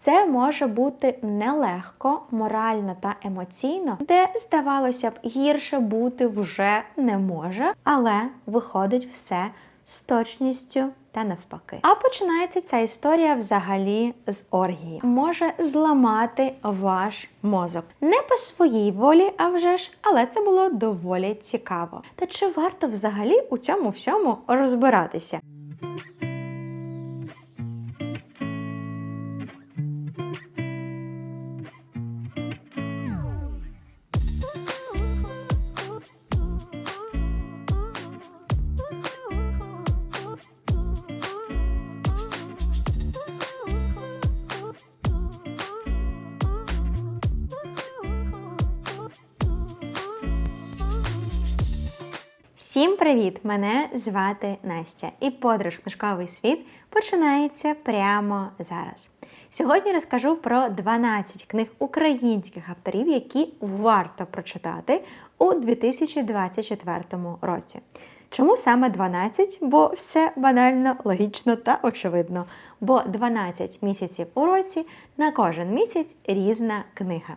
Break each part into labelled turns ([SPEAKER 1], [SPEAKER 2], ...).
[SPEAKER 1] Це може бути нелегко, морально та емоційно, де, здавалося б, гірше бути вже не може, але виходить все з точністю та навпаки. А починається ця історія взагалі з оргії. Може зламати ваш мозок. Не по своїй волі, а вже ж, але це було доволі цікаво. Та чи варто взагалі у цьому всьому розбиратися? Всім привіт! Мене звати Настя, і подорож в книжковий світ починається прямо зараз. Сьогодні розкажу про 12 книг українських авторів, які варто прочитати у 2024 році. Чому саме 12? Бо все банально, логічно та очевидно. Бо 12 місяців у році на кожен місяць різна книга.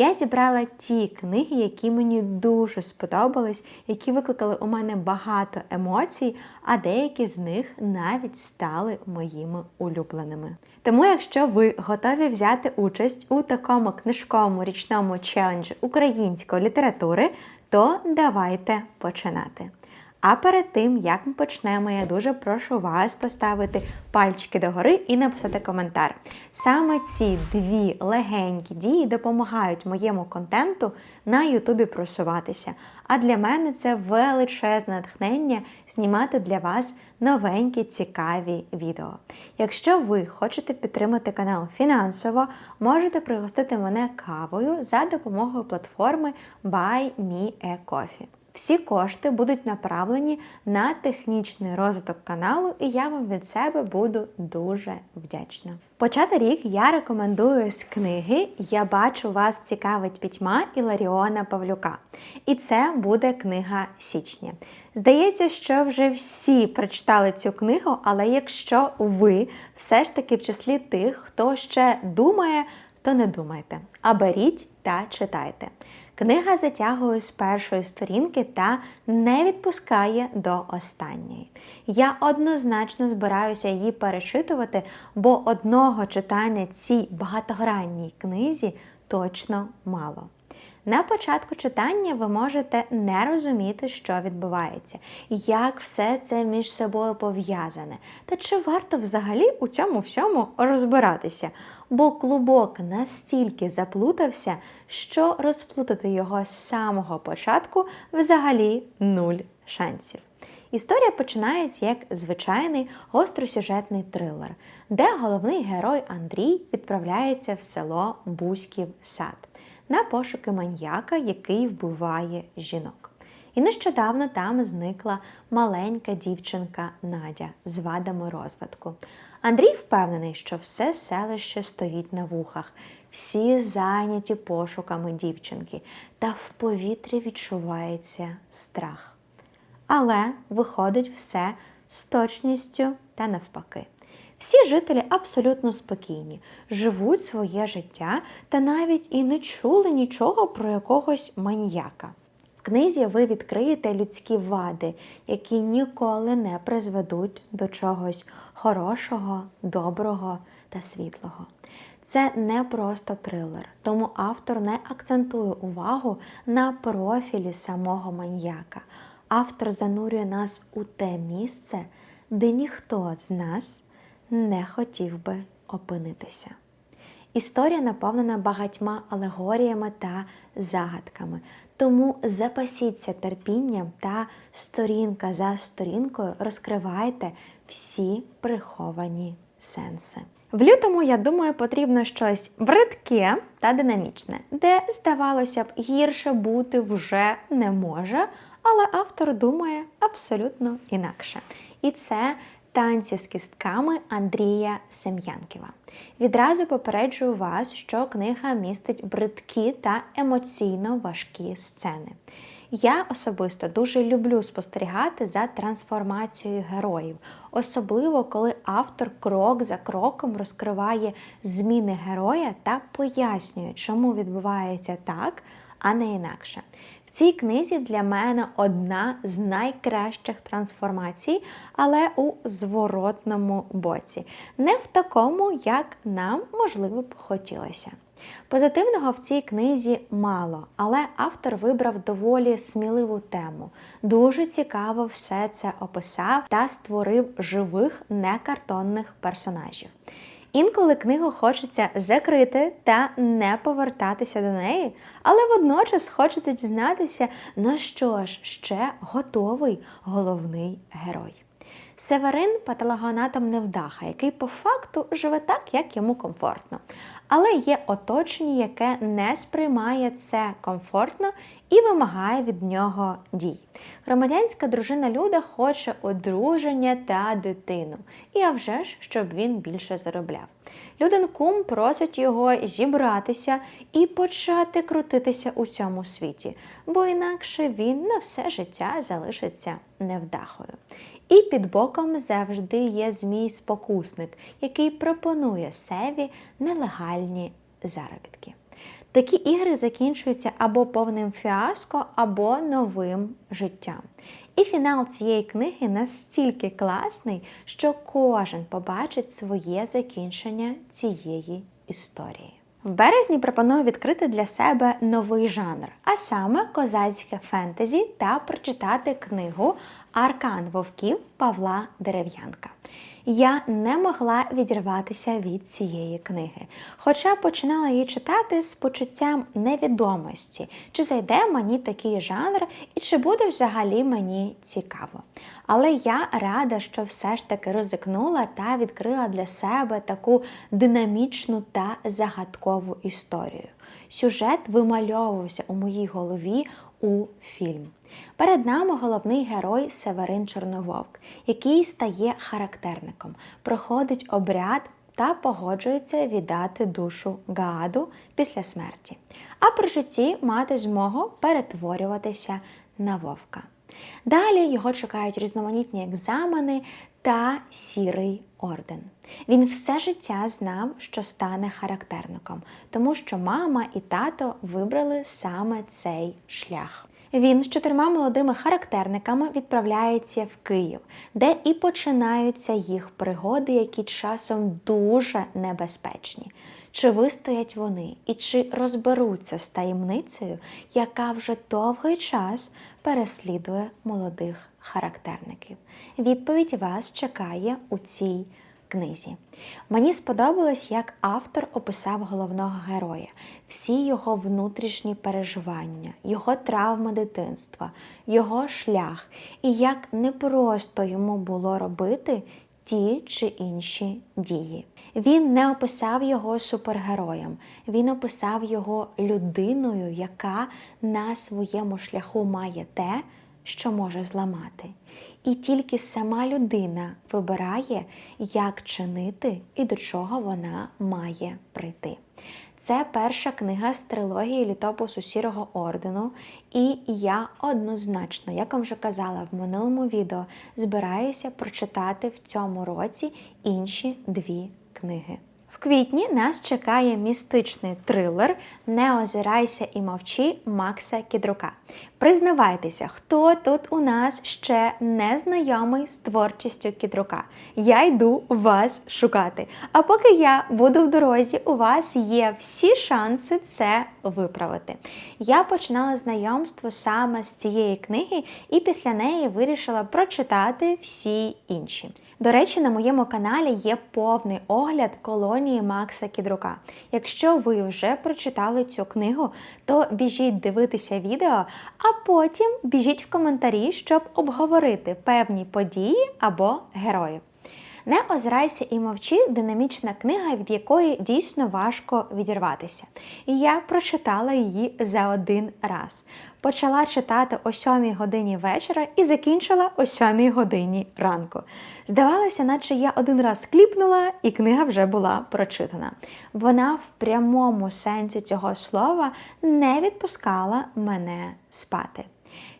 [SPEAKER 1] Я зібрала ті книги, які мені дуже сподобались, які викликали у мене багато емоцій, а деякі з них навіть стали моїми улюбленими. Тому, якщо ви готові взяти участь у такому книжковому річному челенджі української літератури, то давайте починати. А перед тим, як ми почнемо, я дуже прошу вас поставити пальчики догори і написати коментар. Саме ці дві легенькі дії допомагають моєму контенту на Ютубі просуватися. А для мене це величезне натхнення знімати для вас новенькі цікаві відео. Якщо ви хочете підтримати канал фінансово, можете пригостити мене кавою за допомогою платформи Buy Me a Coffee. Всі кошти будуть направлені на технічний розвиток каналу, і я вам від себе буду дуже вдячна. Почати рік я рекомендую з книги Я бачу вас цікавить пітьма Іларіона Павлюка. І це буде книга січня. Здається, що вже всі прочитали цю книгу, але якщо ви все ж таки в числі тих, хто ще думає, то не думайте, а беріть та читайте. Книга затягує з першої сторінки та не відпускає до останньої. Я однозначно збираюся її перечитувати, бо одного читання цій багатогранній книзі точно мало. На початку читання ви можете не розуміти, що відбувається, як все це між собою пов'язане, та чи варто взагалі у цьому всьому розбиратися, бо клубок настільки заплутався, що розплутати його з самого початку взагалі нуль шансів. Історія починається як звичайний гостросюжетний трилер, де головний герой Андрій відправляється в село Бузьків сад на пошуки маньяка, який вбиває жінок. І нещодавно там зникла маленька дівчинка Надя з вадами розвитку. Андрій впевнений, що все селище стоїть на вухах, всі зайняті пошуками дівчинки, та в повітрі відчувається страх. Але виходить все з точністю та навпаки. Всі жителі абсолютно спокійні, живуть своє життя та навіть і не чули нічого про якогось маніяка. Книзі ви відкриєте людські вади, які ніколи не призведуть до чогось хорошого, доброго та світлого. Це не просто трилер, тому автор не акцентує увагу на профілі самого маньяка. Автор занурює нас у те місце, де ніхто з нас не хотів би опинитися. Історія наповнена багатьма алегоріями та загадками, тому запасіться терпінням та сторінка за сторінкою розкривайте всі приховані сенси. В лютому, я думаю, потрібно щось бридке та динамічне, де, здавалося б, гірше бути вже не може, але автор думає абсолютно інакше. І це танці з кістками Андрія Сем'янківа. Відразу попереджую вас, що книга містить бридкі та емоційно важкі сцени. Я особисто дуже люблю спостерігати за трансформацією героїв, особливо коли автор крок за кроком розкриває зміни героя та пояснює, чому відбувається так, а не інакше. Цій книзі для мене одна з найкращих трансформацій, але у зворотному боці, не в такому, як нам можливо б хотілося. Позитивного в цій книзі мало, але автор вибрав доволі сміливу тему. Дуже цікаво все це описав та створив живих некартонних персонажів. Інколи книгу хочеться закрити та не повертатися до неї, але водночас хочеться дізнатися, на що ж ще готовий головний герой. Северин патологоанатом невдаха, який по факту живе так, як йому комфортно. Але є оточення, яке не сприймає це комфортно і вимагає від нього дій. Громадянська дружина Люда хоче одруження та дитину, і а вже ж, щоб він більше заробляв. Людин кум просить його зібратися і почати крутитися у цьому світі, бо інакше він на все життя залишиться невдахою. І під боком завжди є змій-спокусник, який пропонує Севі нелегальні заробітки. Такі ігри закінчуються або повним фіаско, або новим життям. І фінал цієї книги настільки класний, що кожен побачить своє закінчення цієї історії. В березні пропоную відкрити для себе новий жанр, а саме козацьке фентезі та прочитати книгу Аркан вовків Павла Дерев'янка. Я не могла відірватися від цієї книги, хоча починала її читати з почуттям невідомості, чи зайде мені такий жанр і чи буде взагалі мені цікаво. Але я рада, що все ж таки ризикнула та відкрила для себе таку динамічну та загадкову історію. Сюжет вимальовувався у моїй голові у фільм. Перед нами головний герой Северин Чорнововк, який стає характерником, проходить обряд та погоджується віддати душу Гааду після смерті, а при житті мати змогу перетворюватися на вовка. Далі його чекають різноманітні екзамени та сірий орден. Він все життя знав, що стане характерником, тому що мама і тато вибрали саме цей шлях. Він з чотирма молодими характерниками відправляється в Київ, де і починаються їх пригоди, які часом дуже небезпечні. Чи вистоять вони і чи розберуться з таємницею, яка вже довгий час переслідує молодих характерників? Відповідь вас чекає у цій книзі. Мені сподобалось, як автор описав головного героя, всі його внутрішні переживання, його травми дитинства, його шлях, і як непросто йому було робити ті чи інші дії. Він не описав його супергероєм, він описав його людиною, яка на своєму шляху має те, що може зламати. І тільки сама людина вибирає, як чинити і до чого вона має прийти. Це перша книга з трилогії літопису Сірого ордену, і я однозначно, як вам вже казала в минулому відео, збираюся прочитати в цьому році інші дві книги. В квітні нас чекає містичний трилер Не озирайся і мовчи Макса Кідрука. Признавайтеся, хто тут у нас ще не знайомий з творчістю Кідрука. Я йду вас шукати. А поки я буду в дорозі, у вас є всі шанси це виправити. Я починала знайомство саме з цієї книги і після неї вирішила прочитати всі інші. До речі, на моєму каналі є повний огляд колонії Макса Кідрука. Якщо ви вже прочитали цю книгу, то біжіть дивитися відео, потім біжіть в коментарі, щоб обговорити певні події або героїв. Не озирайся і мовчи динамічна книга, від якої дійсно важко відірватися. І я прочитала її за один раз. Почала читати о 7 годині вечора і закінчила о 7 годині ранку. Здавалося, наче я один раз кліпнула, і книга вже була прочитана. Вона в прямому сенсі цього слова не відпускала мене спати.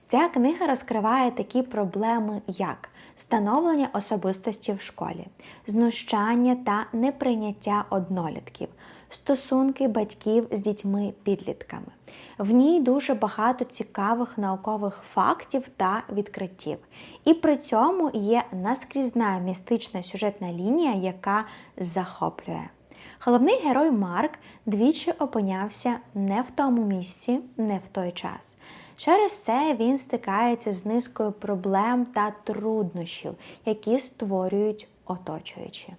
[SPEAKER 1] Ця книга розкриває такі проблеми, як становлення особистості в школі, знущання та неприйняття однолітків, стосунки батьків з дітьми-підлітками. В ній дуже багато цікавих наукових фактів та відкриттів. І при цьому є наскрізна містична сюжетна лінія, яка захоплює. Головний герой Марк двічі опинявся не в тому місці, не в той час. Через це він стикається з низкою проблем та труднощів, які створюють оточуючі.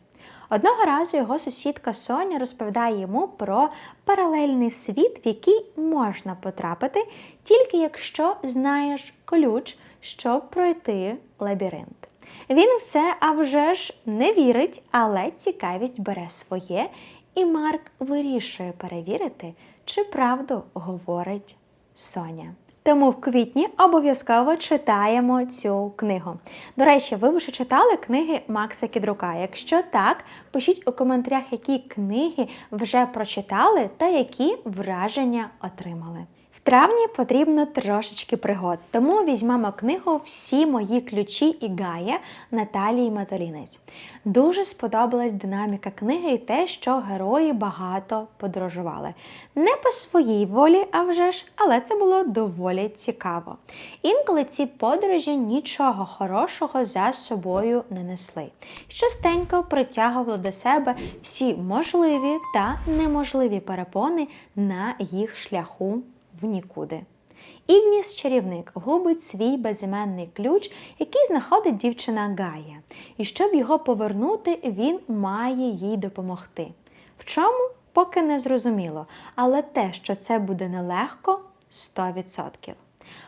[SPEAKER 1] Одного разу його сусідка Соня розповідає йому про паралельний світ, в який можна потрапити, тільки якщо знаєш ключ, щоб пройти лабіринт. Він в це а вже ж не вірить, але цікавість бере своє, і Марк вирішує перевірити, чи правду говорить Соня. Тому в квітні обов'язково читаємо цю книгу. До речі, ви вже читали книги Макса Кідрука? Якщо так, пишіть у коментарях, які книги вже прочитали та які враження отримали. Травні потрібно трошечки пригод, тому візьмемо книгу Всі мої ключі і Гая Наталії Матолінець. Дуже сподобалась динаміка книги і те, що герої багато подорожували. Не по своїй волі, а вже ж, але це було доволі цікаво. Інколи ці подорожі нічого хорошого за собою не несли. Частенько притягували до себе всі можливі та неможливі перепони на їх шляху в нікуди. Ігніс чарівник губить свій безіменний ключ, який знаходить дівчина Гая. І щоб його повернути, він має їй допомогти. В чому? Поки не зрозуміло, але те, що це буде нелегко 100%.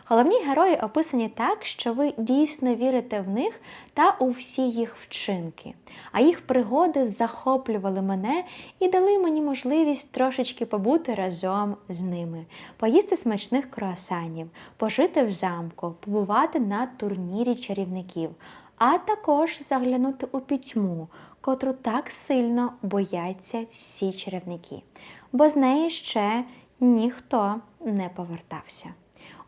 [SPEAKER 1] Головні герої описані так, що ви дійсно вірите в них та у всі їх вчинки. А їх пригоди захоплювали мене і дали мені можливість трошечки побути разом з ними, поїсти смачних круасанів, пожити в замку, побувати на турнірі чарівників, а також заглянути у пітьму, котру так сильно бояться всі чарівники, бо з неї ще ніхто не повертався.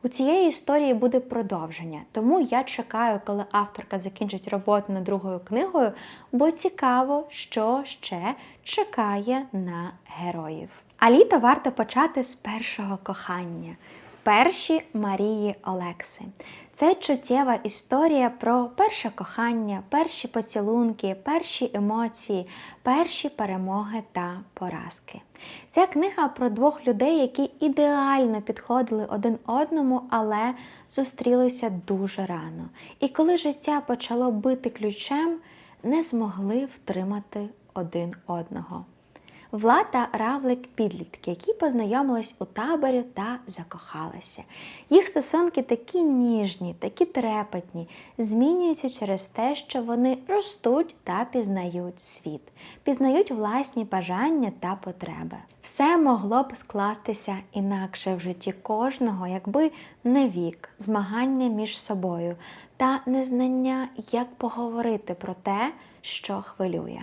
[SPEAKER 1] У цієї історії буде продовження, тому я чекаю, коли авторка закінчить роботу над другою книгою, бо цікаво, що ще чекає на героїв. А літо варто почати з першого кохання. Перші Марії Олекси. Це чуттєва історія про перше кохання, перші поцілунки, перші емоції, перші перемоги та поразки. Ця книга про двох людей, які ідеально підходили один одному, але зустрілися дуже рано. І коли життя почало бити ключем, не змогли втримати один одного. Влад та Равлик підлітки, які познайомились у таборі та закохалися. Їх стосунки такі ніжні, такі трепетні, змінюються через те, що вони ростуть та пізнають світ, пізнають власні бажання та потреби. Все могло б скластися інакше в житті кожного, якби не вік, змагання між собою та незнання, як поговорити про те, що хвилює.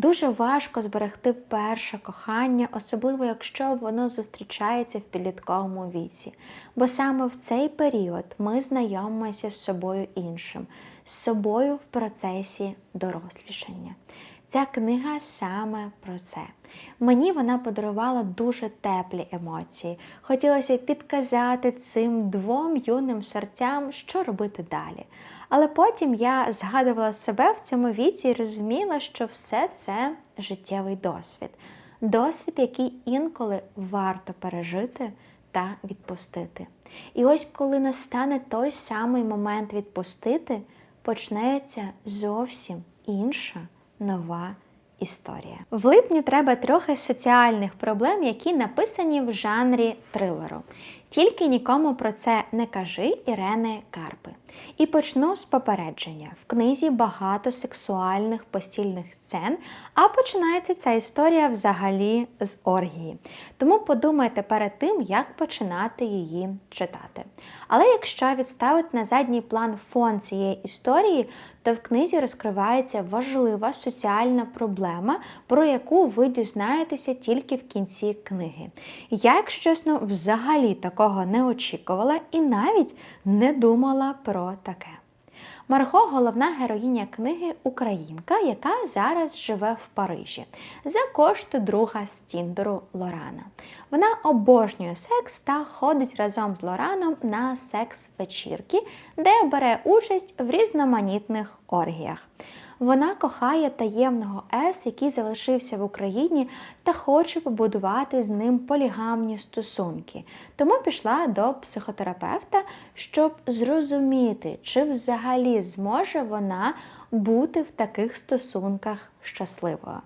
[SPEAKER 1] Дуже важко зберегти перше кохання, особливо якщо воно зустрічається в підлітковому віці. Бо саме в цей період ми знайомимося з собою іншим, з собою в процесі дорослішання. Ця книга саме про це. Мені вона подарувала дуже теплі емоції. Хотілося підказати цим двом юним серцям, що робити далі. Але потім я згадувала себе в цьому віці і розуміла, що все це життєвий досвід. Досвід, який інколи варто пережити та відпустити. І ось коли настане той самий момент відпустити, почнеться зовсім інша нова історія. В липні треба трохи соціальних проблем, які написані в жанрі трилеру. Тільки нікому про це не кажи Ірени Карпи. І почну з попередження. В книзі багато сексуальних постільних сцен, а починається ця історія взагалі з оргії. Тому подумайте перед тим, як починати її читати. Але якщо відставити на задній план фон цієї історії, то в книзі розкривається важлива соціальна проблема, про яку ви дізнаєтеся тільки в кінці книги. Я, якщо чесно, взагалі так такого не очікувала і навіть не думала про таке. Марго головна героїня книги Українка, яка зараз живе в Парижі за кошти друга з Тіндеру Лорана. Вона обожнює секс та ходить разом з Лораном на секс-вечірки, де бере участь в різноманітних оргіях. Вона кохає таємного С, який залишився в Україні, та хоче побудувати з ним полігамні стосунки. Тому пішла до психотерапевта, щоб зрозуміти, чи взагалі зможе вона бути в таких стосунках щасливою.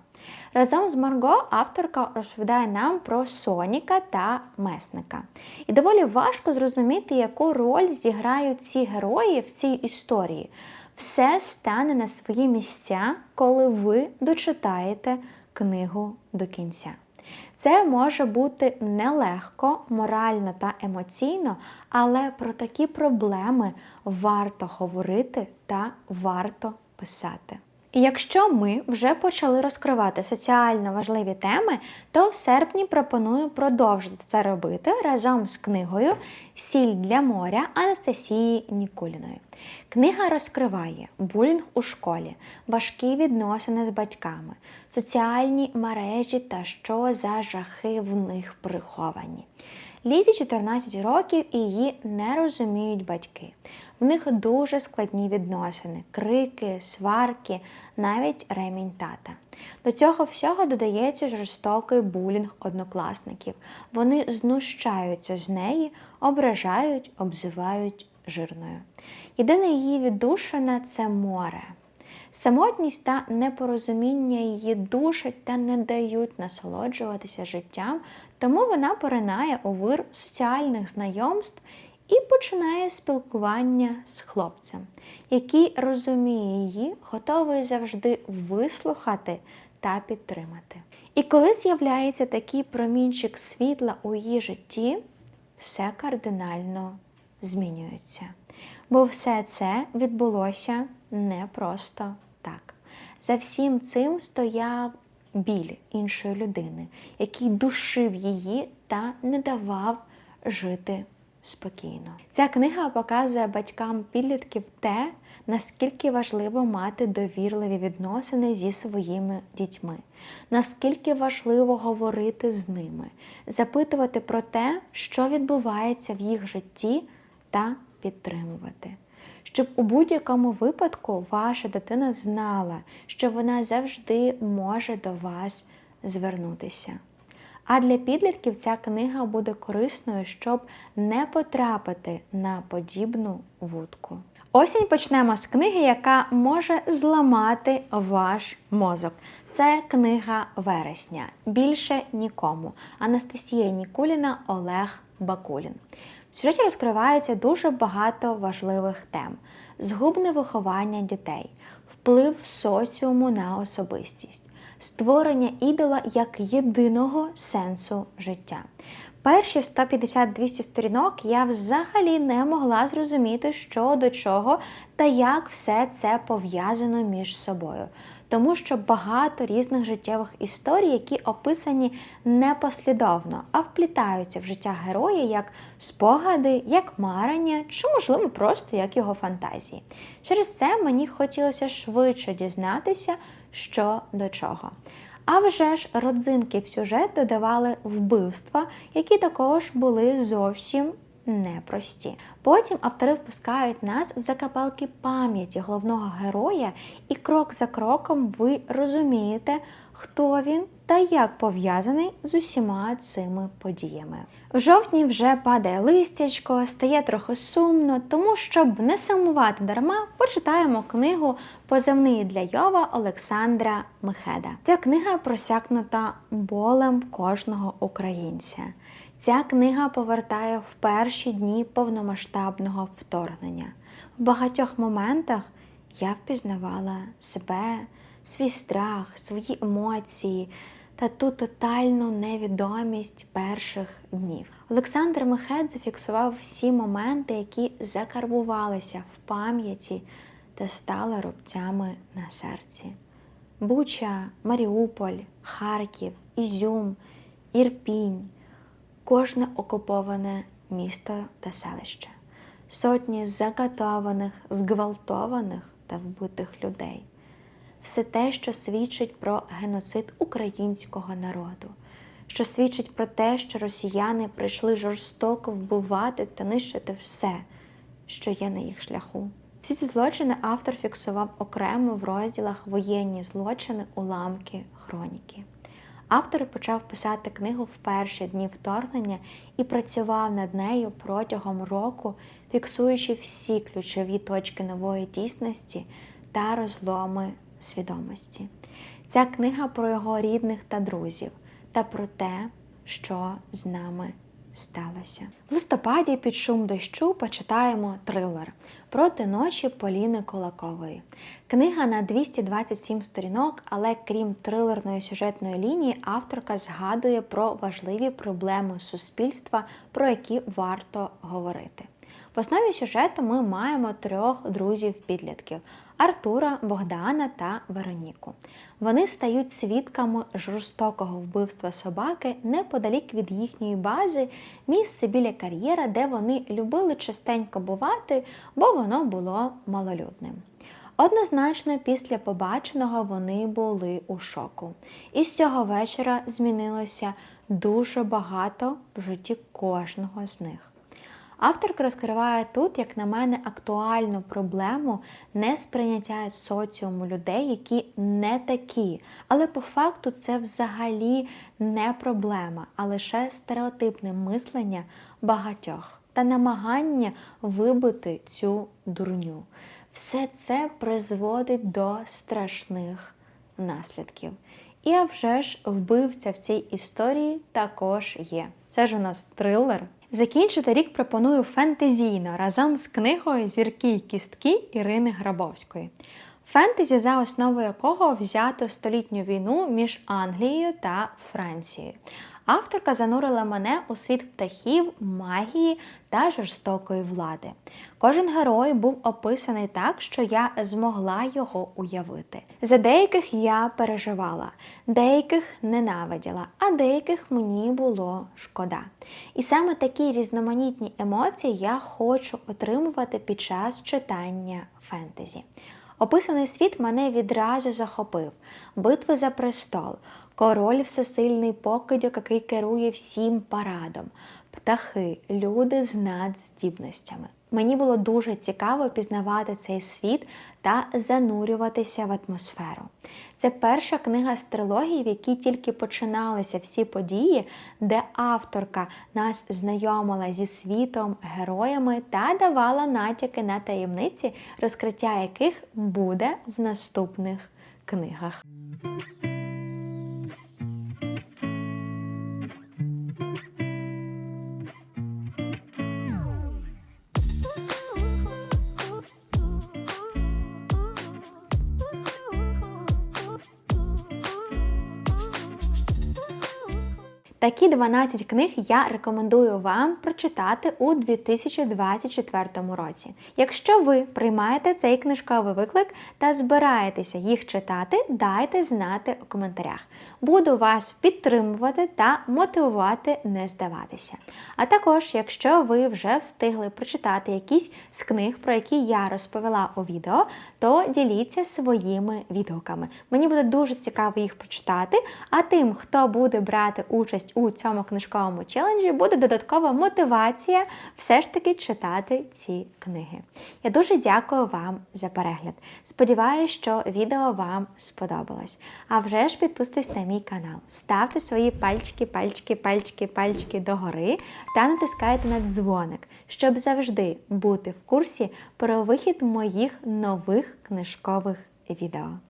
[SPEAKER 1] Разом з Марго авторка розповідає нам про Соніка та Месника. І доволі важко зрозуміти, яку роль зіграють ці герої в цій історії все стане на свої місця, коли ви дочитаєте книгу до кінця. Це може бути нелегко, морально та емоційно, але про такі проблеми варто говорити та варто писати. І якщо ми вже почали розкривати соціально важливі теми, то в серпні пропоную продовжити це робити разом з книгою Сіль для моря Анастасії Нікуліної. Книга розкриває булінг у школі, важкі відносини з батьками, соціальні мережі та що за жахи в них приховані. Лізі 14 років і її не розуміють батьки. В них дуже складні відносини, крики, сварки, навіть ремінь тата. До цього всього додається жорстокий булінг однокласників. Вони знущаються з неї, ображають, обзивають жирною. Єдине її віддушина це море. Самотність та непорозуміння її душать та не дають насолоджуватися життям, тому вона поринає у вир соціальних знайомств і починає спілкування з хлопцем, який розуміє її, готовий завжди вислухати та підтримати. І коли з'являється такий промінчик світла у її житті, все кардинально змінюється. Бо все це відбулося не просто так. За всім цим стояв біль іншої людини, який душив її та не давав жити спокійно. Ця книга показує батькам підлітків те, наскільки важливо мати довірливі відносини зі своїми дітьми, наскільки важливо говорити з ними, запитувати про те, що відбувається в їх житті, та підтримувати. Щоб у будь-якому випадку ваша дитина знала, що вона завжди може до вас звернутися. А для підлітків ця книга буде корисною, щоб не потрапити на подібну вудку. Осінь почнемо з книги, яка може зламати ваш мозок. Це книга вересня. Більше нікому. Анастасія Нікуліна, Олег Бакулін. В сюжеті розкривається дуже багато важливих тем: згубне виховання дітей, вплив соціуму на особистість, створення ідола як єдиного сенсу життя. Перші 150-200 сторінок я взагалі не могла зрозуміти, що до чого та як все це пов'язано між собою тому що багато різних життєвих історій, які описані не послідовно, а вплітаються в життя героя як спогади, як марення, чи, можливо, просто як його фантазії. Через це мені хотілося швидше дізнатися, що до чого. А вже ж родзинки в сюжет додавали вбивства, які також були зовсім непрості. Потім автори впускають нас в закапелки пам'яті головного героя, і крок за кроком ви розумієте, хто він та як пов'язаний з усіма цими подіями. В жовтні вже падає листячко, стає трохи сумно, тому щоб не сумувати дарма, почитаємо книгу Позивний для Йова Олександра Мехеда. Ця книга просякнута болем кожного українця. Ця книга повертає в перші дні повномасштабного вторгнення. В багатьох моментах я впізнавала себе, свій страх, свої емоції та ту тотальну невідомість перших днів. Олександр Мехет зафіксував всі моменти, які закарбувалися в пам'яті та стали рубцями на серці. Буча, Маріуполь, Харків, Ізюм, Ірпінь кожне окуповане місто та селище, сотні закатованих, зґвалтованих та вбитих людей. Все те, що свідчить про геноцид українського народу, що свідчить про те, що росіяни прийшли жорстоко вбивати та нищити все, що є на їх шляху. Всі ці злочини автор фіксував окремо в розділах воєнні злочини, уламки, хроніки. Автор почав писати книгу в перші дні вторгнення і працював над нею протягом року, фіксуючи всі ключові точки нової дійсності та розломи свідомості. Ця книга про його рідних та друзів та про те, що з нами сталося. В листопаді під шум дощу почитаємо трилер проти ночі Поліни Кулакової. Книга на 227 сторінок, але крім трилерної сюжетної лінії, авторка згадує про важливі проблеми суспільства, про які варто говорити. В основі сюжету ми маємо трьох друзів-підлітків Артура, Богдана та Вероніку. Вони стають свідками жорстокого вбивства собаки неподалік від їхньої бази, місце біля кар'єра, де вони любили частенько бувати, бо воно було малолюдним. Однозначно, після побаченого вони були у шоку. І з цього вечора змінилося дуже багато в житті кожного з них. Авторка розкриває тут, як на мене, актуальну проблему несприйняття соціуму людей, які не такі. Але по факту це взагалі не проблема, а лише стереотипне мислення багатьох та намагання вибити цю дурню. Все це призводить до страшних наслідків. І а вже ж вбивця в цій історії також є. Це ж у нас трилер. Закінчити рік пропоную фентезійно разом з книгою Зірки й кістки Ірини Грабовської. Фентезі, за основу якого взято столітню війну між Англією та Францією. Авторка занурила мене у світ птахів, магії та жорстокої влади. Кожен герой був описаний так, що я змогла його уявити. За деяких я переживала, деяких ненавиділа, а деяких мені було шкода. І саме такі різноманітні емоції я хочу отримувати під час читання фентезі. Описаний світ мене відразу захопив: битви за престол, король всесильний покидьок, який керує всім парадом, птахи, люди з надздібностями. Мені було дуже цікаво пізнавати цей світ та занурюватися в атмосферу. Це перша книга з трилогії, в якій тільки починалися всі події, де авторка нас знайомила зі світом, героями та давала натяки на таємниці, розкриття яких буде в наступних книгах. Такі 12 книг я рекомендую вам прочитати у 2024 році. Якщо ви приймаєте цей книжковий виклик та збираєтеся їх читати, дайте знати у коментарях. Буду вас підтримувати та мотивувати не здаватися. А також, якщо ви вже встигли прочитати якісь з книг, про які я розповіла у відео, то діліться своїми відгуками. Мені буде дуже цікаво їх прочитати, а тим, хто буде брати участь у цьому книжковому челенджі, буде додаткова мотивація все ж таки читати ці книги. Я дуже дякую вам за перегляд. Сподіваюся, що відео вам сподобалось. А вже ж підписуйтесь на мій канал, ставте свої пальчики, пальчики, пальчики, пальчики догори та натискайте на дзвоник, щоб завжди бути в курсі про вихід моїх нових книжкових відео.